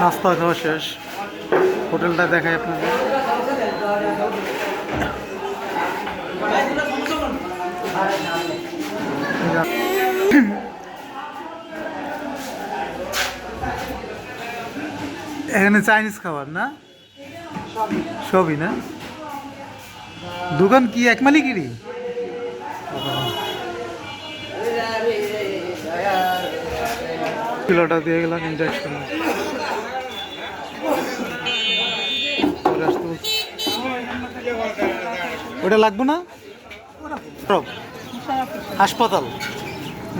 নাস্তা খাওয়া শেষ। হোটেলটা দেখাই আপনাদের এখানে চাইনিজ খাবার না? সবই না? দোকান কি এক মালিকেরই? কিলোটা দিয়ে গেলাম ইঞ্জেকশন ওটা লাগবে না। হাসপাতাল,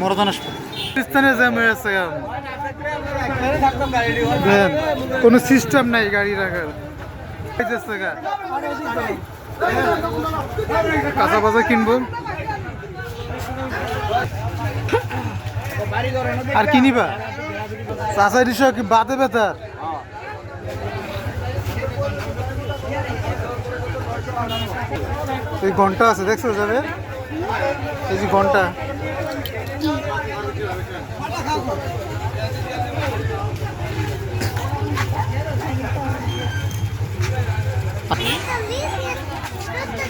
মরদান হাসপাতাল। আছে কোনো সিস্টেম নাই গাড়ি রাখার। কাঁচা বাজা কিনবো? আর কিনিবা? চাষা দিছ কি বাদে বেতার এই ঘণ্টা আছে দেখছ যাবে? এই যে ঘণ্টা।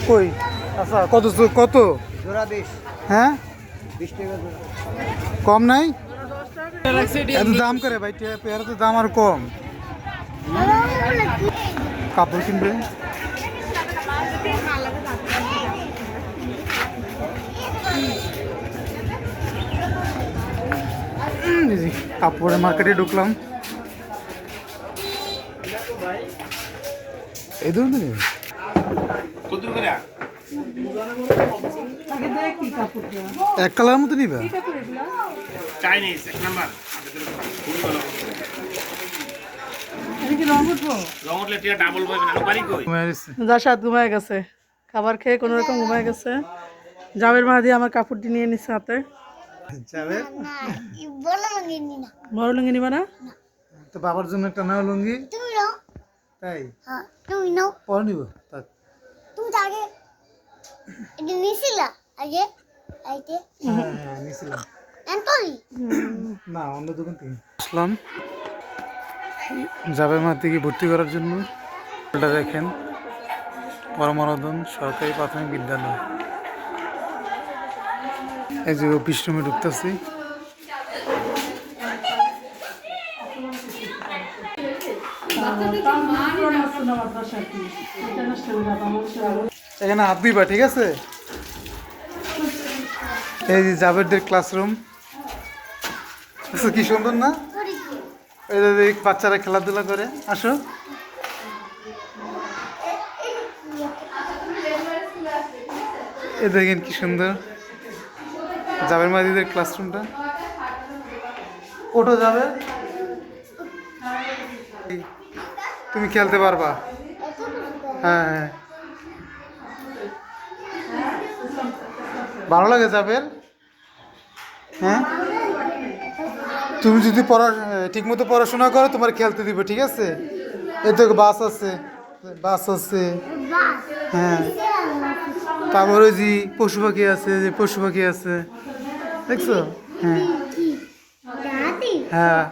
কই? আচ্ছা কত কত? হ্যাঁ? কম নাই? এত দাম করে ভাই পেয়ারা তো দাম আর কম। কাপড় কিনবে? কাপড়ের মার্কেটে ঢুকলাম। এই ধরনের? এক কালার মতো নিবে? চাইনিজ এক নাম্বার। রং উঠলে টিয়া ডাবল পাবে না বাড়ি কই? জাসাদ ঘুমায় গেছে। খাবার খেয়ে কোনো রকম ঘুমায় গেছে। জাবের মাহাদি আমার কাপড়টি নিয়ে নিচ্ছে হাতে। বড় লুঙ্গি নিবা না? তো বাবার জন্য একটা নাও লুঙ্গি। তুমি তাই? হ্যাঁ নাও। পরে নিব এটা নিছিলা আগে? আইতে। হ্যাঁ হ্যাঁ নিছিলাম এনতলি না অন্য দোকান থেকে। আসলাম। যাবে মা ভর্তি করার জন্য। এটা দেখেন। পরমারাধন সরকারি প্রাথমিক বিদ্যালয়। এই যে অফিস রুমে ঢুকতেছি। এখানে হাত দিবা ঠিক আছে? এই যে জাবেরদের ক্লাসরুম আচ্ছা, কি সুন্দর না? বাচ্চারা খেলাধুলা করে। আসো। এ দেখেন কি সুন্দর। জাবের মাদিদের ক্লাসরুমটা ওঠো যাবে তুমি খেলতে পারবা। হ্যাঁ হ্যাঁ। ভালো লাগে যাবের হ্যাঁ? তুমি যদি পড়া ঠিক মতো পড়াশোনা করো তোমার খেলতে দিবে ঠিক আছে? এই তো বাস আছে। বাস আছে। হ্যাঁ। তারপরে ওই যে পশু পাখি আছে যে পশু পাখি আছে। দেখছ? হ্যাঁ। হ্যাঁ।